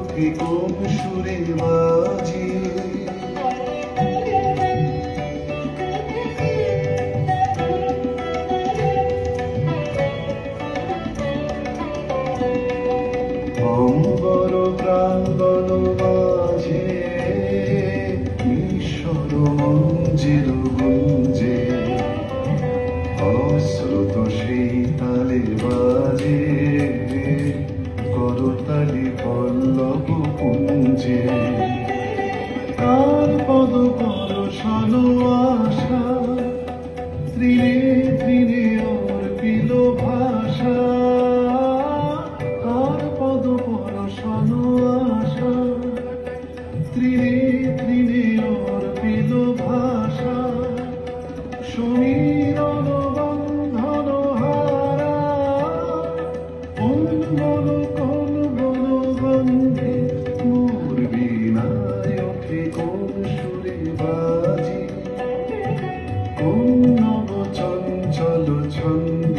ওঠে কোন সুরে বাজে? অম্বর গুঞ্জে। অশ্রুত সেই তালে করতালি পল্লব পুঞ্জে, তার পদ পর শনো আশা, ত্রিনে ত্রিনে অর্পিল ভাষা। তার পদ পর আশা অর্পিল ভাষা। সমীরণ বন্ধন হারা বাজে কোন নব চঞ্চল ছন্দে